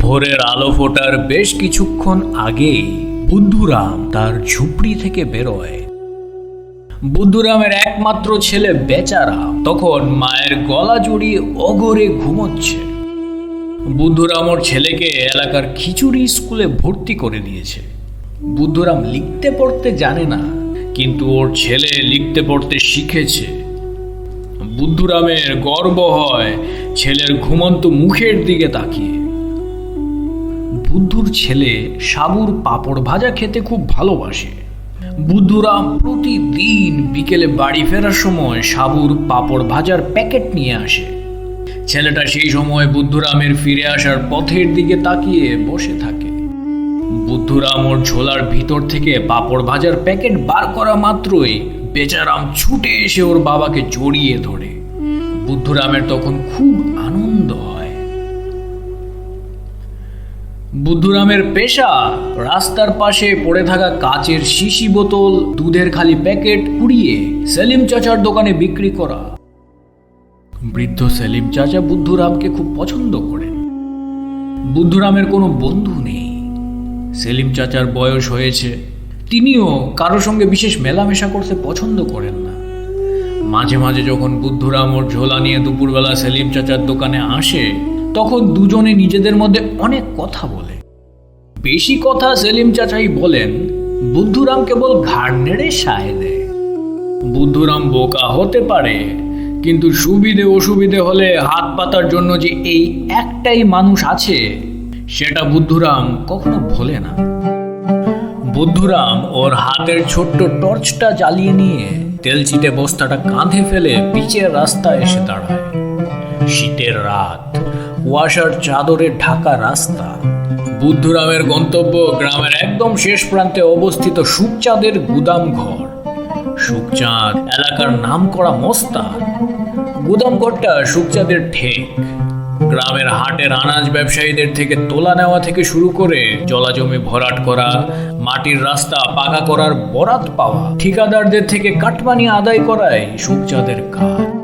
ভোরের আলো ফোটার বেশ কিছুক্ষণ আগেই বুদ্ধুরাম তার ঝুপড়ি থেকে বেরোয়। বুদ্ধুরামের একমাত্র ছেলে বেচারা তখন মায়ের গলা জড়িয়ে অগরে ঘুমোচ্ছে। বুদ্ধুরাম ওর ছেলেকে এলাকার খিচুড়ি স্কুলে ভর্তি করে দিয়েছে। বুদ্ধুরাম লিখতে পড়তে জানে না, কিন্তু ওর ছেলে লিখতে পড়তে শিখেছে। বুদ্ধুরামের গর্ব হয় ছেলের ঘুমন্ত মুখের দিকে তাকিয়ে। বুদ্ধুর ছেলে সাবুর পাপড় ভাজা খেতে খুব ভালোবাসে। বুদ্ধুরাম প্রতিদিন বিকেলে বাড়ি ফেরার সময় সাবুর পাপড় ভাজার প্যাকেট নিয়ে আসে। ছেলেটা সেই সময় বুদ্ধুরামের ফিরে আসার পথের দিকে তাকিয়ে বসে থাকে। বুদ্ধুরাম ওর ঝোলার ভিতর থেকে পাপড় ভাজার প্যাকেট বার করা মাত্রই বেচারাম ছুটে এসে ওর বাবাকে জড়িয়ে ধরে। বুদ্ধুরামের তখন খুব আনন্দ হয়। বুদ্ধুরামের পেশা। রাস্তার পাশে পড়ে থাকা কাচের শিশি বোতল, দুধের খালি প্যাকেট কুড়িয়ে সেলিম চাচার দোকানে বিক্রি করা। বৃদ্ধ সেলিম চাচা বুদ্ধুরামকে খুব পছন্দ করেন। বুদ্ধুরামের কোনো বন্ধু নেই। সেলিম চাচার বয়স হয়েছে। তিনিও কারোর সঙ্গে বিশেষ মেলামেশা করতে পছন্দ করেন না। মাঝে মাঝে যখন বুদ্ধুরাম ওর ঝোলা নিয়ে দুপুরবেলা সেলিম চাচার দোকানে আসে, তখন দুজনে নিজেদের মধ্যে অনেক কথা বলে। বেশি কথা সেলিম চাচাই বলেন, বুদ্ধুরাম কেবল ঘাড় নেড়ে সায় দেয়। বুদ্ধুরাম বোকা হতে পারে, কিন্তু সুবিধে অসুবিধে হলে হাত পাতার জন্য যে এই একটাই মানুষ আছে, সেটা বুদ্ধুরাম কখনো ভোলে না। বুদ্ধুরাম ওর হাতের ছোট্ট টর্চটা জ্বালিয়ে নিয়ে তেলচিটে বস্তাটা কাঁধে ফেলে পিচের রাস্তায় এসে দাঁড়ায়। শীতের রাত কুয়াশার চাদরে ঢাকা রাস্তা বুদ্ধুরামের গন্তব্য গ্রামের একদম শেষ প্রান্তে অবস্থিত সুখচাঁদের গুদাম ঘর সুখচাঁদ এলাকার নাম করা মোস্তান। গুদাম ঘরটা সুখচাঁদের ঠেক। গ্রামের হাটের আনাজ ব্যবসায়ীদের থেকে তোলা নেওয়া থেকে শুরু করে জলাজমি ভরাট করা, মাটির রাস্তা পাকা করার বরাত পাওয়া, ঠিকাদারদের থেকে কাটমানি আদায় করাই সুখচাঁদের কাজ।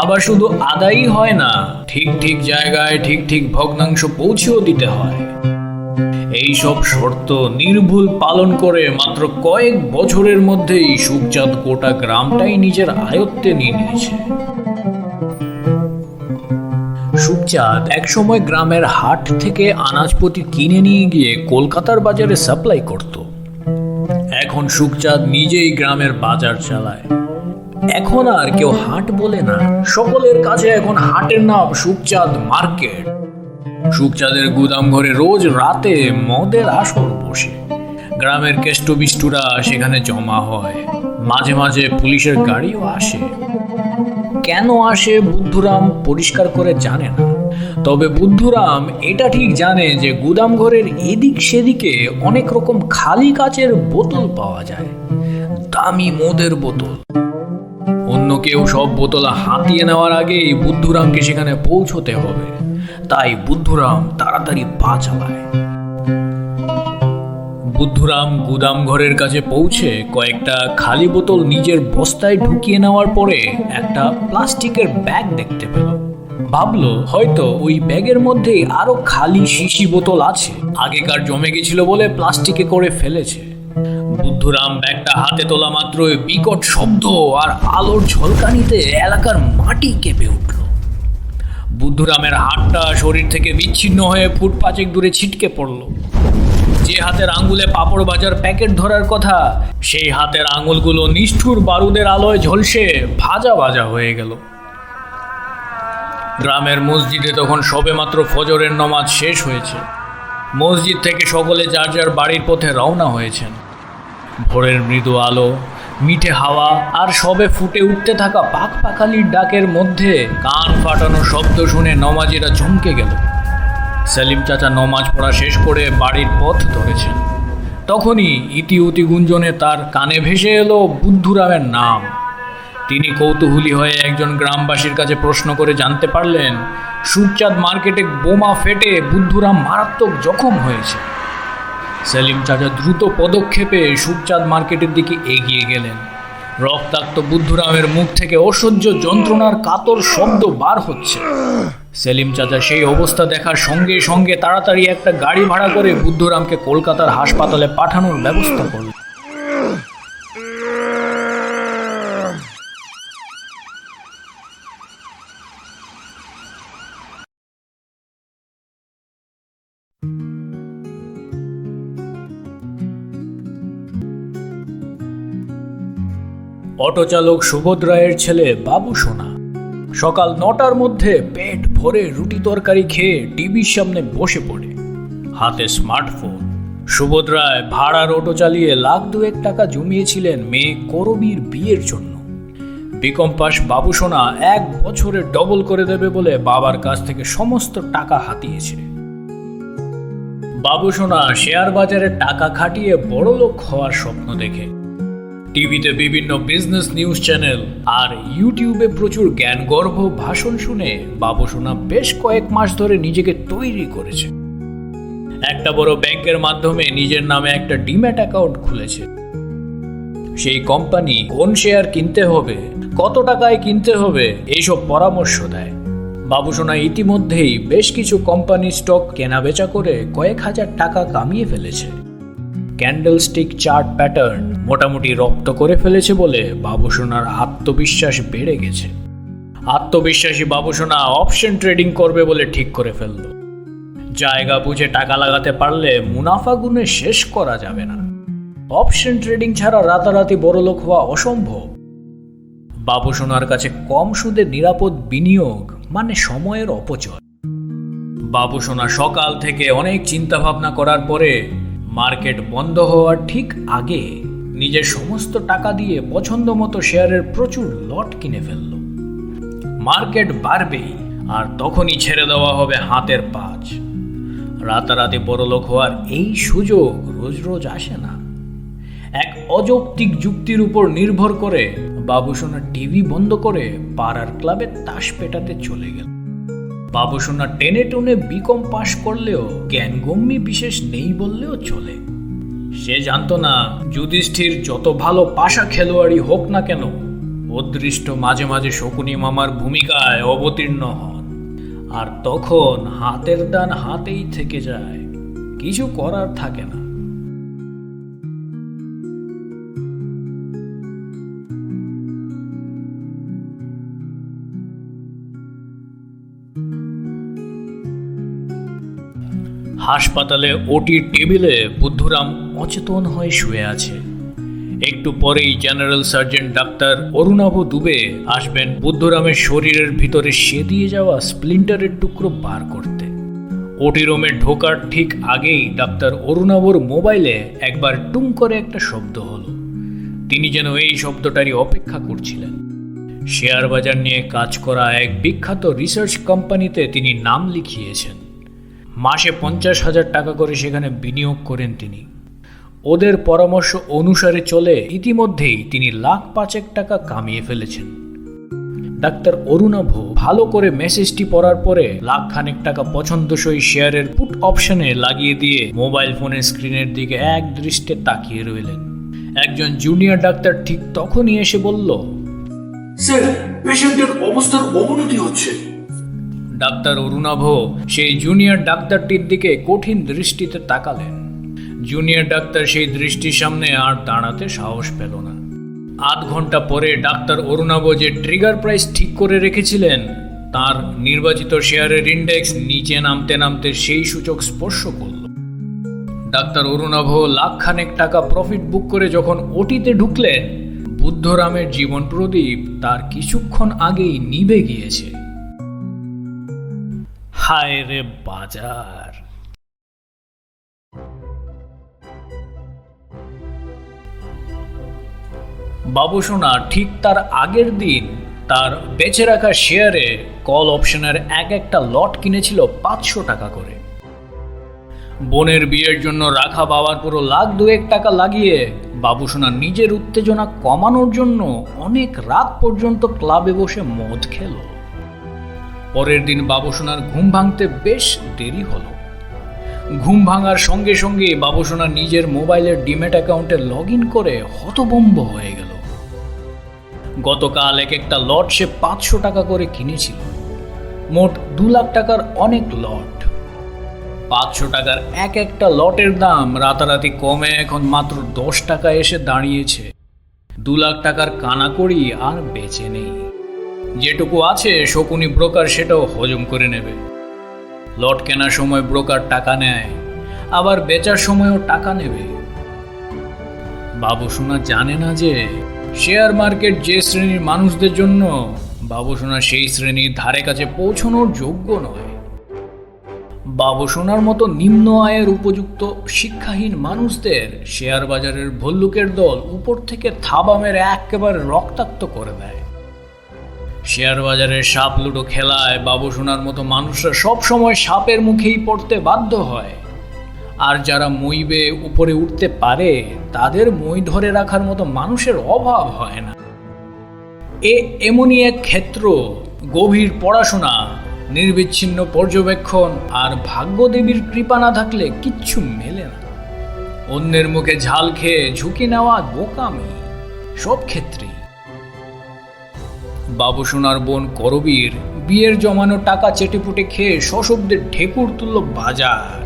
আবার শুধু আদায়ই হয় না, ঠিক ঠিক জায়গায় ঠিক ঠিক ভগ্নাংশ পৌঁছেও দিতে হয়। এই সব শর্ত নির্ভুল পালন করে মাত্র কয়েক বছরের মধ্যেই সুখচাঁদ গোটা গ্রামটাই নিজের আয়ত্তে নিয়ে নিয়েছে। সুখচাঁদ একসময় গ্রামের হাট থেকে আনাজপতি কিনে নিয়ে গিয়ে কলকাতার বাজারে সাপ্লাই করত। এখন সুখচাঁদ নিজেই গ্রামের বাজার চালায়। এখন আর কেউ হাট বলে না। সকলের কাছে এখন হাটের নাম সুখচাঁদ মার্কেট। সুখচাঁদের গুদাম ঘরে রোজ রাতে মদের আসর বসে। গ্রামের কেষ্টবিষ্টুরা সেখানে জমা হয়। মাঝে মাঝে পুলিশের গাড়িও আসে। কেন আসে বুদ্ধুরাম পরিষ্কার করে জানে না। তবে বুদ্ধুরাম এটা ঠিক জানে যে গুদাম ঘরের এদিক সেদিকে অনেক রকম খালি কাচের বোতল পাওয়া যায়। দামি মদের বোতল। কেউ সব বোতল হাতিয়ে নেওয়ার আগেই বুদ্ধুরামকে সেখানে পৌঁছতে হবে। তাই বুদ্ধুরাম তাড়াতাড়ি পা চালায়। বুদ্ধুরাম গুদাম ঘরের কাছে পৌঁছে কয়েকটা খালি বোতল নিজের বস্তায় ঢুকিয়ে নেওয়ার পরে একটা প্লাস্টিকের ব্যাগ দেখতে পেল। ভাবলো, হয়তো ওই ব্যাগের মধ্যে আরও খালি শিশি বোতল আছে। আগেকার জমে গেছিল বলে প্লাস্টিকে করে ফেলেছে। বুদ্ধুরাম ব্যাগটা হাতে তোলা মাত্র বিকট শব্দ আর আলোর ঝলকানিতে এলাকার মাটি কেঁপে উঠল। বুদ্ধুরামের হাতটা শরীর থেকে বিচ্ছিন্ন হয়ে ফুট পাঁচেক দূরে ছিটকে পড়ল। যে হাতের আঙ্গুলে পাপড় বাজার প্যাকেট ধরার কথা, সেই হাতের আঙুলগুলো নিষ্ঠুর বারুদের আলোয় ঝলসে ভাজা ভাজা হয়ে গেল। গ্রামের মসজিদে তখন সবেমাত্র ফজরের নমাজ শেষ হয়েছে। মসজিদ থেকে সকলে যার যার বাড়ির পথে রওনা হয়েছেন। ভোরের মৃদু আলো, মিঠে হাওয়া আর সবে ফুটে উঠতে থাকা পাক পাখালির ডাকের মধ্যে কান ফাটানো শব্দ শুনে নমাজিরা চমকে গেল। সেলিম চাচা নমাজ পড়া শেষ করে বাড়ির পথ ধরেছেন। তখনই ইতি উতি গুঞ্জনে তার কানে ভেসে এলো বুদ্ধুরামের নাম। তিনি কৌতূহলী হয়ে একজন গ্রামবাসীর কাছে প্রশ্ন করে জানতে পারলেন সুখচাঁদ মার্কেটে বোমা ফেটে বুদ্ধুরাম মারাত্মক জখম হয়েছে। সেলিম চাচা দ্রুত পদক্ষেপে সুখচাঁদ মার্কেটের দিকে এগিয়ে গেলেন। রক্তাক্ত বুদ্ধুরামের মুখ থেকে অসহ্য যন্ত্রণার কাতর শব্দ বার হচ্ছে। সেলিম চাচা সেই অবস্থা দেখার সঙ্গে সঙ্গে তাড়াতাড়ি একটা গাড়ি ভাড়া করে বুদ্ধুরামকে কলকাতার হাসপাতালে পাঠানোর ব্যবস্থা করলেন। অটো চালক সুবোধ রায়ের ছেলে বাবু সোনা। সকাল নটার মধ্যে পেট ভরে রুটি তরকারি খেয়ে টিভির সামনে বসে পড়ে। হাতে স্মার্টফোন সুবোধ রায় ভাড়ার অটো চালিয়ে লাখ দুয়েক টাকা জমিয়েছিলেন মেয়ে করবীর বিয়ের জন্য। বিকম পাস বাবু সোনা এক বছরে ডবল করে দেবে বলে বাবার কাছ থেকে সমস্ত টাকা হাতিয়েছে। বাবু সোনা শেয়ার বাজারে টাকা খাটিয়ে বড়লোক হওয়ার স্বপ্ন দেখে। টিভিতে বিভিন্ন বিজনেস নিউজ চ্যানেল আর ইউটিউবে প্রচুর জ্ঞানগর্ভ ভাষণ শুনে বাবুসোনা বেশ কয়েক মাস ধরে নিজেকে তৈরি করেছে। একটা বড় ব্যাংকের মাধ্যমে নিজের নামে একটা ডিম্যাট অ্যাকাউন্ট খুলেছে। সেই কোম্পানি কোন শেয়ার কিনতে হবে, কত টাকায় কিনতে হবে এইসব পরামর্শ দেয়। বাবুসোনা ইতিমধ্যেই বেশ কিছু কোম্পানি স্টক কেনাবেচা করে কয়েক হাজার টাকা কামিয়ে ফেলেছে। ক্যান্ডেলস্টিক চার্ট প্যাটার্ন মোটামুটি রপ্ত করে ফেলেছে বলে বাবুসোনার আত্মবিশ্বাস বেড়ে গেছে। আত্মবিশ্বাসী বাবুসোনা অপশন ট্রেডিং করবে বলে ঠিক করে ফেলল। জায়গা বুঝে টাকা লাগাতে পারলে মুনাফা গুণে শেষ করা যাবে না। অপশন ট্রেডিং ছাড়া রাতারাতি বড়লোক হওয়া অসম্ভব। বাবুসোনার কাছে কম সুদে নিরাপদ বিনিয়োগ মানে সময়ের অপচয়। বাবুসোনা সকাল থেকে অনেক চিন্তা ভাবনা করার পরে মার্কেট বন্ধ হওয়ার ঠিক আগে নিজের সমস্ত টাকা দিয়ে পছন্দ মতো শেয়ারের প্রচুর লট কিনে ফেলল। মার্কেট বাড়বেই, আর তখনই ছেড়ে দেওয়া হবে হাতের পাঁচ। রাতারাতি বড়লোক হওয়ার এই সুযোগ রোজ রোজ আসে না। এক অযৌক্তিক যুক্তির উপর নির্ভর করে বাবুসোনা টিভি বন্ধ করে পাড়ার ক্লাবে তাস পেটাতে চলে গেল। বাবুসোনা টেনে টুনে বিকম পাশ করলেও জ্ঞানগম্যি বিশেষ নেই বললেও চলে। সে জানতো না, যুধিষ্ঠির যত ভালো পাশা খেলোয়াড়ি হোক না কেন, অদৃষ্ট মাঝে মাঝে শকুনি মামার ভূমিকায় অবতীর্ণ হন। আর তখন হাতের দান হাতেই থেকে যায়, কিছু করার থাকে না। হাসপাতালে ওটির টেবিলে বুদ্ধুরাম অচেতন হয়ে শুয়ে আছে। একটু পরেই জেনারেল সার্জন ডাক্তার অরুণাভ দুবে আসবেন বুদ্ধুরামের শরীরের ভিতরে সেদিয়ে যাওয়া স্প্লিন্টারের টুকরো বার করতে। ওটি রুমে ঢোকার ঠিক আগেই ডাক্তার অরুণাভর মোবাইলে একবার টুং করে একটা শব্দ হলো। তিনি যেন এই শব্দটারই অপেক্ষা করছিলেন। শেয়ার বাজার নিয়ে কাজ করা এক বিখ্যাত রিসার্চ কোম্পানিতে তিনি নাম লিখিয়েছেন। মাসে পঞ্চাশ হাজার টাকা করে সেখানে বিনিয়োগ করেন তিনি। ওদের পরামর্শ অনুসারে চলে ইতিমধ্যেই তিনি লাখ পাঁচেক টাকা কামিয়ে ফেলেছেন। ডাক্তার অরুণাভ ভালো করে মেসেজটি পড়ার পরে লাখ খানেক টাকা পছন্দসই শেয়ারের পুট অপশনে লাগিয়ে দিয়ে মোবাইল ফোনের স্ক্রিনের দিকে এক দৃষ্টে তাকিয়ে রইলেন। একজন জুনিয়র ডাক্তার ঠিক তখনই এসে বলল, স্যার, পেশেন্টের অবস্থার অবনতি হচ্ছে। ডাক্তার অরুণাভ, সেই জুনিয়র ডাক্তারটির দিকে কঠিন দৃষ্টিতে তাকালেন। জুনিয়র ডাক্তার সেই দৃষ্টির সামনে আর দাঁড়াতে সাহস পেল না। আধ ঘণ্টা পরে ডাক্তার অরুণাভ যে ট্রিগার প্রাইস ঠিক করে রেখেছিলেন, তার নির্বাচিত শেয়ারের ইন্ডেক্স নিচে নামতে নামতে সেই সূচক স্পর্শ করল। ডাক্তার অরুণাভ লাখখানেক টাকা প্রফিট বুক করে যখন ওটিতে ঢুকলেন, বুদ্ধরামের জীবন প্রদীপ তার কিছুক্ষণ আগেই নিভে গিয়েছে। হায় রে বাজার। বাবুসোনা ঠিক তার আগের দিন তার বেঁচে রাখা শেয়ারে কল অপশনের এক একটা লট কিনেছিল পাঁচশো টাকা করে। বোনের বিয়ের জন্য রাখা বাবার পুরো লাখ দুয়েক টাকা লাগিয়ে বাবুসোনা নিজের উত্তেজনা কমানোর জন্য অনেক রাত পর্যন্ত ক্লাবে বসে মদ খেল। পরের দিন বাবুসোনার ঘুম ভাঙতে বেশ দেরি হলো। ঘুম ভাঙার সঙ্গে সঙ্গে বাবুসোনা নিজের মোবাইলের ডিমেট অ্যাকাউন্টে লগ ইন করে হতবম্ব হয়ে গেল। গতকাল এক একটা লট সে পাঁচশো টাকা করে কিনেছিল। মোট দু লাখ টাকার অনেক লট। পাঁচশো টাকার এক একটা লটের দাম রাতারাতি কমে এখন মাত্র দশ টাকা এসে দাঁড়িয়েছে। দু লাখ টাকার কানাকড়ি আর বেঁচে নেই। যেটুকু আছে, শকুনি ব্রোকার সেটাও হজম করে নেবে। লট কেনার সময় ব্রোকার টাকা নেয়, আবার বেচার সময়ও টাকা নেবে। বাবুসোনা জানে না যে, শেয়ার মার্কেট যে শ্রেণির মানুষদের জন্য বাবুসোনা সেই শ্রেণির ধারে কাছে পৌঁছানোর যোগ্য নয়। বাবুসোনার মতো নিম্ন আয়ের উপযুক্ত শিক্ষাহীন মানুষদের শেয়ার বাজারের ভল্লুকের দল উপর থেকে থাবা মেরে একেবারে রক্তাক্ত করে দেয়। শেয়ার বাজারের সাপ লুডো খেলায় বাবুসোনার মতো মানুষরা সব সময় সাপের মুখেই পড়তে বাধ্য হয়। আর যারা মইবে উপরে উঠতে পারে, তাদের মই ধরে রাখার মতো মানুষের অভাব হয় না। এ এমনই এক ক্ষেত্র, গভীর পড়াশোনা, নির্বিচ্ছিন্ন পর্যবেক্ষণ আর ভাগ্যদেবীর কৃপা না থাকলে কিচ্ছু মেলে না। অন্যের মুখে ঝাল খেয়ে ঝুঁকি নেওয়া বোকামি, সব ক্ষেত্রেই। বাবুসোনার বোন করবীর বিয়ের জমানো টাকা চেটেপুটে খেয়ে সশব্দে ঢেকুর তুলল বাজার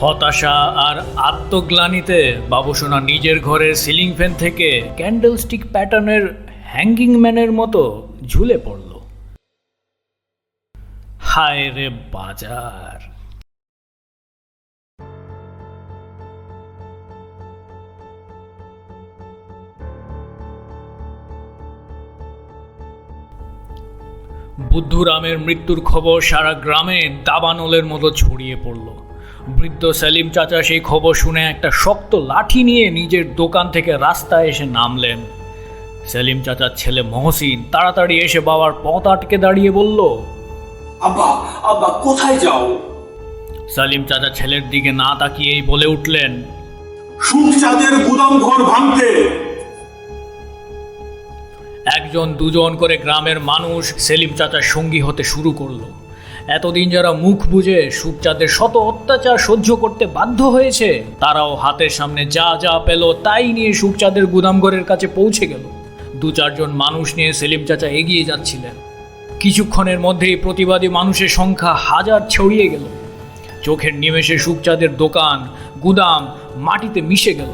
হতাশা আর আত্মগ্লানিতে বাবুসোনা নিজের ঘরের সিলিং ফ্যান থেকে ক্যান্ডেল স্টিক প্যাটার্নের হ্যাঙ্গিং ম্যানের মতো ঝুলে পড়ল। হায় রে বাজার! বুদ্ধুরামের মৃত্যুর খবর সারা গ্রামে দাবানলের মতো ছড়িয়ে পড়ল। বৃদ্ধ সেলিম চাচা সেই খবর শুনে একটা শক্ত লাঠি নিয়ে নিজের দোকান থেকে রাস্তায় এসে নামলেন। সেলিম চাচার ছেলে মহসিন তাড়াতাড়ি এসে বাবার পথ আটকে দাঁড়িয়ে বলল আব্বা আব্বা কোথায় যাও? সেলিম চাচা ছেলের দিকে না তাকিয়েই বলে উঠলেন সুখচাঁদের গুদাম ঘর ভাঙতে। একজন দুজন করে গ্রামের মানুষ সেলিম চাচার সঙ্গী হতে শুরু করল। এতদিন যারা মুখ বুঝে সুখচাঁদের শত অত্যাচার সহ্য করতে বাধ্য হয়েছে, তারাও হাতের সামনে যা যা পেল তাই নিয়ে সুখচাঁদের গুদামঘরের কাছে পৌঁছে গেল। দু চারজন মানুষ নিয়ে সেলিম চাচা এগিয়ে যাচ্ছিলেন। কিছুক্ষণের মধ্যেই প্রতিবাদী মানুষের সংখ্যা হাজার ছড়িয়ে গেল। চোখের নিমেষে সুখচাঁদের দোকান, গুদাম, মাটিতে মিশে গেল।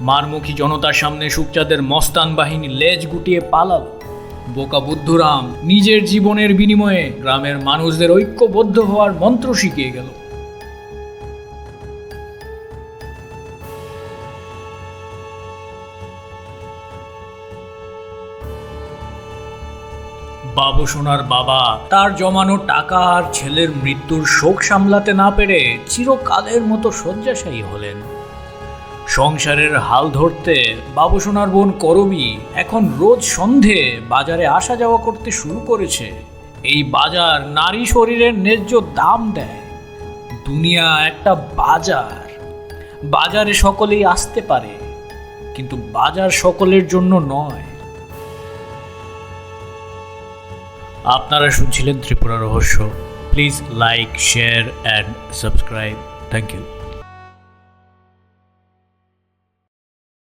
মারমুখী জনতার সামনে সুখচাঁদের মস্তান বাহিনী লেজ গুটিয়ে পালালো। বোকা বুদ্ধুরাম নিজের জীবনের বিনিময়ে গ্রামের মানুষদের ঐক্যবদ্ধ হওয়ার মন্ত্র শিখিয়ে গেল। বাবু সোনার বাবা, তার জমানো টাকা আর ছেলের মৃত্যুর শোক সামলাতে না পেরে চিরকালের মতো শয্যাশায়ী হলেন। সংসারের হাল ধরতে বাবু সোনার বোন করবি এখন রোজ সন্ধে বাজারে আসা যাওয়া করতে শুরু করেছে। এই বাজার নারী শরীরের ন্যায্য দাম দেয়। দুনিয়া একটা বাজার। বাজারে সকলেই আসতে পারে, কিন্তু বাজার সকলের জন্য নয়। আপনারা শুনছিলেন ত্রিপুরা রহস্য। Please like, share, and subscribe. Thank you.